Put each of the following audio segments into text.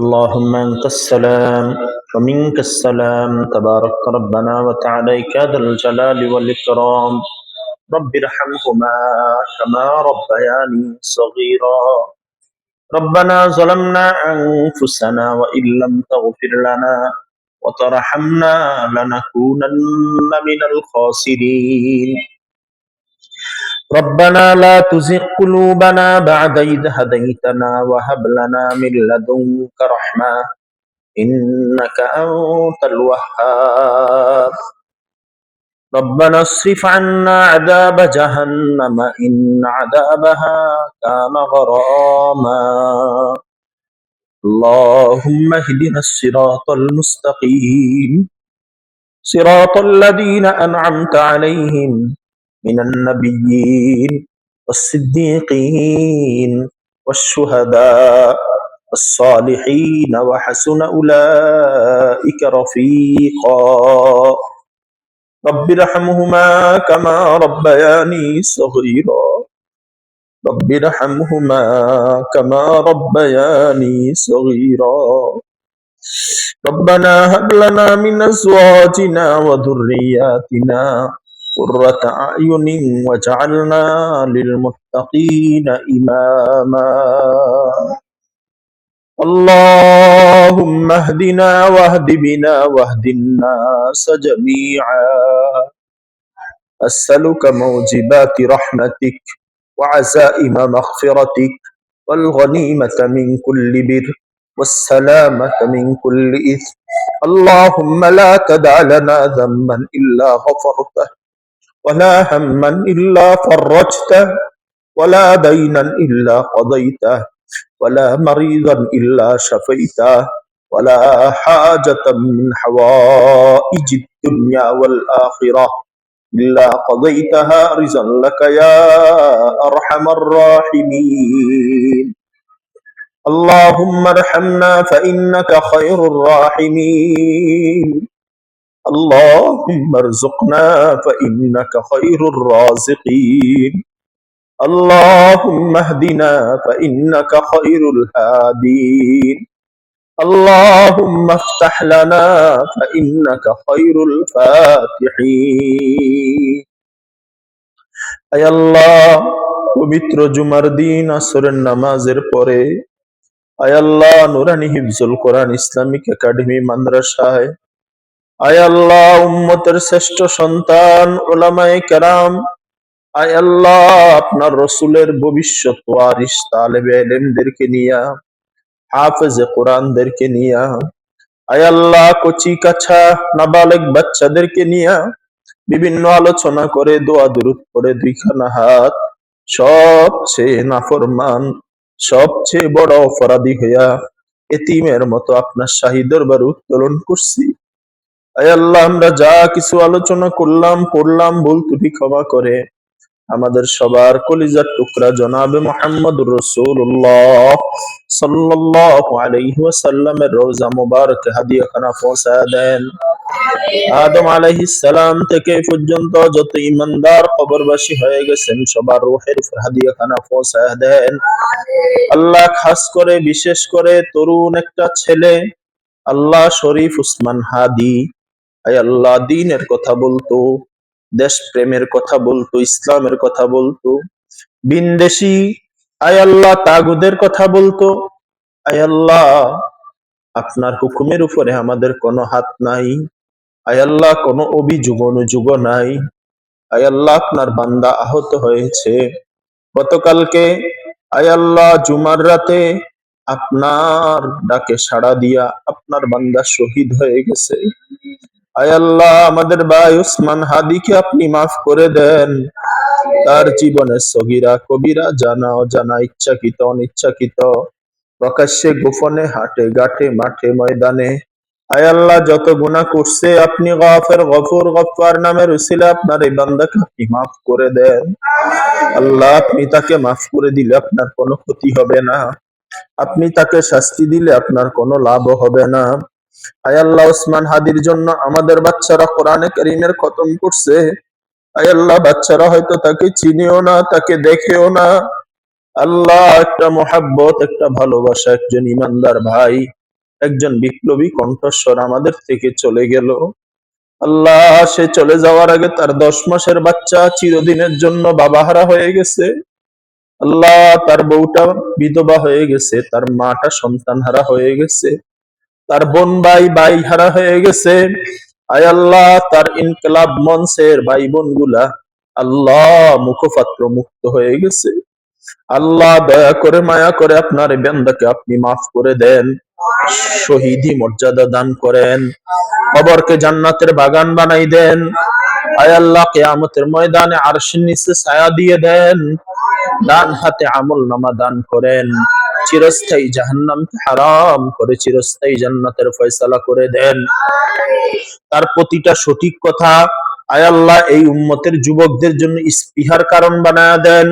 اللهم أنت السلام ومنك السلام. تبارك ربنا وتعاليك ذا الجلال والإكرام. رب ارحمهما كما ربياني صغيرا. ربنا ظلمنا أنفسنا وإن لم تغفر لنا وترحمنا لنكونن من الخاسرين. ربنا لا تزغ قلوبنا بعد إذ هديتنا وهب لنا من لدنك رحمة إنك أنت الوهاب. ربنا اصرف عنا عذاب جهنم إن عذابها كان غراما. اللهم اهدنا الصراط المستقيم. صراط الذين أنعمت عليهم من النبيين والصديقين والشهداء الصالحين وحسن أولئك رفيقا. رب ارحمهما كما ربياني صغيرا. رب ارحمهما كما ربياني صغيرا. ربنا هب لنا من أزواجنا وذرياتنا قرة أعين وجعلنا للمتقين إماما. اللهم اهدنا واهد بنا واهد الناس جميعا. أسألك موجبات رحمتك وعزائم مغفرتك والغنيمة من كل بر والسلامة من كل إثم. اللهم لا تدع لنا ذنبا إلا غفرته. ولا هما إلا فرجته ولا دينا إلا قضيته ولا مريضا إلا شفيته ولا حاجة من حوائج الدنيا والآخرة إلا قضيتها رزا لك يا أرحم الراحمين. اللهم ارحمنا فإنك خير الراحمين. اللهم ارزقنا فإنك خير الرازقين اللهم اهدنا فإنك خير الهادين اللهم افتح لنا فإنك خير الفاتحين আয় আল্লাহ পবিত্র জুমার দিন আসরের নামাজের পরে আয় আল্লাহ নুরানি হিফজুল কোরআন ইসলামিক একাডেমি মাদ্রাসায় আয় আল্লাহ উম্মতের শ্রেষ্ঠ সন্তান ওলামায়ে কেরাম। আয় আল্লাহ আপনার রসুলের ভবিষ্যৎ ওয়ারিস তালেবে এলেমদেরকে নিয়া, হাফেজে কোরআনদেরকে নিয়া। আয় আল্লাহ কচি কাছা নাবালেক বাচ্চাদেরকে নিয়া, বিভিন্ন আলোচনা করে, দোয়া দুরুদ করে দুইখানা হাত, সবচেয়ে নাফরমান, সবচেয়ে বড় অপরাধী হইয়া এতিমের মতো আপনার শাহী দরবার উত্তোলন করছি। আল্লাহ, আমরা যা কিছু আলোচনা করলাম, পড়লাম, ভুল ত্রুটি ক্ষমা করে। আমাদের সবার কলিজার টুকরা জনাবে মোহাম্মদ রসুল্লাহ সাল্লাল্লাহু আলাইহি ওয়াসাল্লামের রওজা মুবারক, হাদিয়াখানা পৌঁছায় দেন। আদম আলাইহিস সালাম থেকে পর্যন্ত যত ইমানদার, কবরবাসী হয়ে গেছেন, সবার রূহের উপর হাদিয়াখানা পৌঁছায় দেন। আল্লাহ খাস করে, বিশেষ করে তরুণ একটা ছেলে, আল্লাহ শরীফ উসমান হাদি। আয় আল্লাহ, দিনের কথা বলতো দেশ প্রেমের কথা বলতো, ইসলামের কথা বলতো। বিনদেশি, আয় আল্লাহ, তাগুদের কথা বলতো। আয় আল্লাহ, আপনার হুকুমের উপরে আমাদের কোনো হাত নাই। আয় আল্লাহ, কোনো অভিযোগ, অনুযোগ নাই। আয় আল্লাহ, আপনার বান্দা আহত হয়েছে। গতকালকে, আয় আল্লাহ, জুমার রাতে আপনার ডাকে সাড়া দিয়া আপনার বান্দা শহীদ হয়ে গেছে। আল্লাহ আমাদের ভাই উসমান হাদিকে আপনি মাফ করে দেন। তার জীবনে সগিরা কবিরা জানা অজানা, ইচ্ছাকৃত, অনিচ্ছাকৃত, প্রকাশ্যে গোপনে, হাটে ঘাটে, মাঠে, ময়দানে। আয় আল্লাহ, যত গুণা করছে, আপনি গফের, গফুর গফার নামের উসিলে আপনার এই বান্দাকে আপনি মাফ করে দেন। আল্লাহ, আপনি তাকে মাফ করে দিলে আপনার কোনো ক্ষতি হবে না। আপনি তাকে শাস্তি দিলে আপনার কোনো লাভ হবে না। আয়াল্লাহ ওসমান হাদির জন্য আমাদের বাচ্চারা কোরআনে করিমের খতম করছে। আয়াল্লাহ বাচ্চারা হয়তো তাকে চিনেও না, তাকে দেখেও না। আল্লাহ, একটা একটা ভালোবাসা, একজন ইমানদার ভাই, একজন বিপ্লবী কণ্ঠস্বর আমাদের থেকে চলে গেল। আল্লাহ, সে চলে যাওয়ার আগে তার দশ মাসের বাচ্চা চিরদিনের জন্য বাবাহারা হয়ে গেছে। আল্লাহ, তার বউটা বিধবা হয়ে গেছে, তার মাটা সন্তানহারা হয়ে গেছে। তার বোন ভাই ভাই হারা হয়ে গেছে। আয় আল্লাহ, তার ইনকলাব মঞ্চের ভাই বোনগুলা আল্লাহ মুখপাত্র মুক্ত হয়ে গেছে। আল্লাহ দয়া করে, মায়া করে আপনার বান্দাকে আপনি মাফ করে দেন, শহীদি মর্যাদা দান করেন, কবরকে জান্নাতের বাগান বানাই দেন, আয় আল্লাহ কেয়ামতের ময়দানে আরশের নিচে ছায়া দিয়ে দেন, ডান হাতে আমল নামা দান করেন। চিরস্থায়ী জাহান্নামকে হারাম করে চিরস্থায়ী জান্নাতের ফয়সালা করে দেন। তার প্রতিটা সঠিক কথা আয় আল্লাহ এই উম্মতের যুবকদের জন্য স্পৃহার কারণ বানায়া দেন।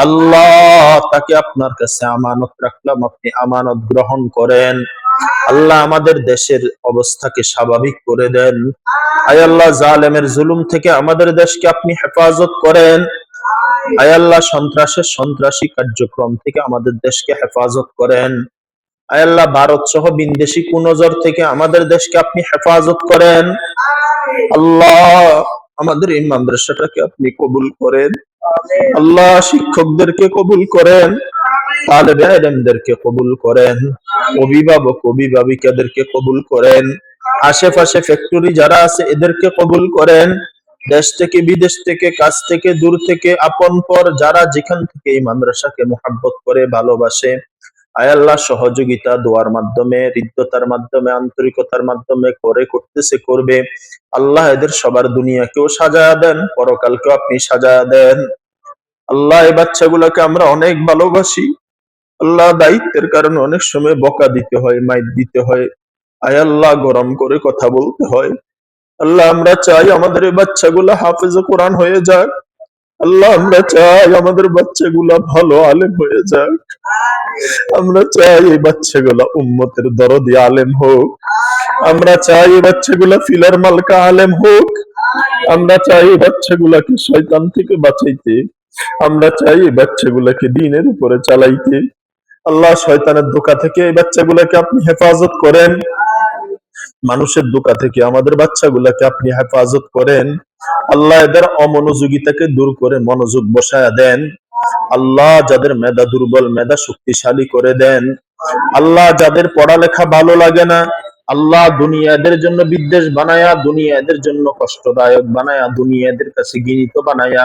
আল্লাহ তাকে আপনার কাছে আমানত রাখলাম, আপনি আমানত গ্রহণ করেন। আল্লাহ আমাদের দেশের অবস্থাকে স্বাভাবিক করে দেন। আয় আল্লাহ জালেমের জুলুম থেকে আমাদের দেশকে আপনি হেফাজত করেন। আয় আল্লাহ, সন্ত্রাসের সন্ত্রাসী কার্যক্রম থেকে আমাদের দেশকে হেফাজত করেন। আয় আল্লাহ ভারত সহ বিন্দেশি কুনজর থেকে আমাদের দেশকে আপনি হেফাজত করেন। আল্লাহ, আমাদের এই মাদ্রাসাটাকে আপনি কবুল করেন। আল্লাহ, শিক্ষকদেরকে কবুল করেন। তালেবে কবুল করেন। অভিভাবক, অভিভাবিকাদেরকে কবুল করেন। আশেপাশে ফ্যাক্টরি যারা আছে, এদেরকে কবুল করেন। দেশ থেকে, বিদেশ থেকে, কাছ থেকে, দূর থেকে, আপন পর যারা যেখান থেকে এই মাদ্রাসাকে মোহাব্বত করে, ভালোবাসে, আয় আল্লাহ সহযোগিতা দোয়ার মাধ্যমে, হৃদ্যতার মাধ্যমে, আন্তরিকতার মাধ্যমে করে, করতেছে, করবে, আল্লাহ এদের সবার দুনিয়াকেও সাজায়া দেন, পরকালকেও আপনি সাজায়া দেন। আল্লাহ এই বাচ্চাগুলোকে আমরা অনেক ভালোবাসি। আল্লাহ দায়িত্বের কারণে অনেক সময় বকা দিতে হয়, মাইর দিতে হয়। আয় আল্লাহ গরম করে কথা বলতে হয়। আল্লাহ, আমরা চাই আমাদের বাচ্চাগুলা হাফেজ কোরআন হয়ে যাক। আল্লাহ, আমরা চাই আমাদের বাচ্চাগুলা ভালো আলেম হয়ে যাক। আমরা চাই এই বাচ্চাগুলা উম্মতের দরদি আলেম হোক। আমরা চাই এই বাচ্চাগুলা ফিলার মালকা আলেম হোক। আমরা চাই এই বাচ্চাগুলাকে শয়তান থেকে বাঁচাইতে। আমরা চাই এই বাচ্চাগুলাকে দিনের উপরে চালাইতে। আল্লাহ, শয়তানের দোকা থেকে এই বাচ্চাগুলাকে আপনি হেফাজত করেন। মানুষের দোকা থেকে আমাদের বাচ্চাগুলাকে আপনি হেফাজত করেন। আল্লাহ এদের অমনোযোগিতাকে দূর করে মনোযোগ বসায়া দেন। আল্লাহ যাদের মেধা দুর্বল, মেধা শক্তিশালী করে দেন। আল্লাহ যাদের পড়ালেখা ভালো লাগে না, আল্লাহ দুনিয়াদের জন্য বিদ্বেষ বানায়া, দুনিয়াদের জন্য কষ্টদায়ক বানায়া, দুনিয়াদের কাছে গিনিত বানায়া,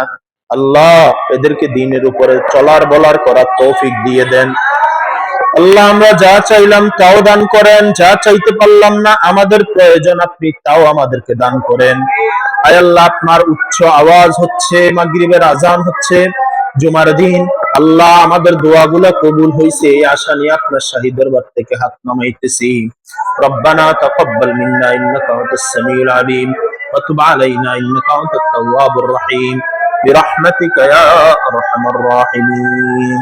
আল্লাহ এদেরকে দিনের উপরে চলার বলার করার তৌফিক দিয়ে দেন। আল্লাহ আমরা যা চাইলাম তাও দান করেন যা চাইতে পারলাম না আমাদের প্রয়োজন আপনি তাও আমাদেরকে দান করেন আয় আল্লাহ আপনার উচ্চ আওয়াজ হচ্ছে মাগরিবের আজান হচ্ছে জুমার দিন আল্লাহ আমাদের দোয়াগুলা কবুল হইছে এই আশা নিয়ে আপনার শাহী দরবার থেকে হাত নামাইতেছি রব্বানা তাকাব্বাল মিন্না ইন্নাকা আনতাস সামিউল আলিম وتب علينا إنك أنت التواب الرحيم برحمتك يا أرحم الراحمين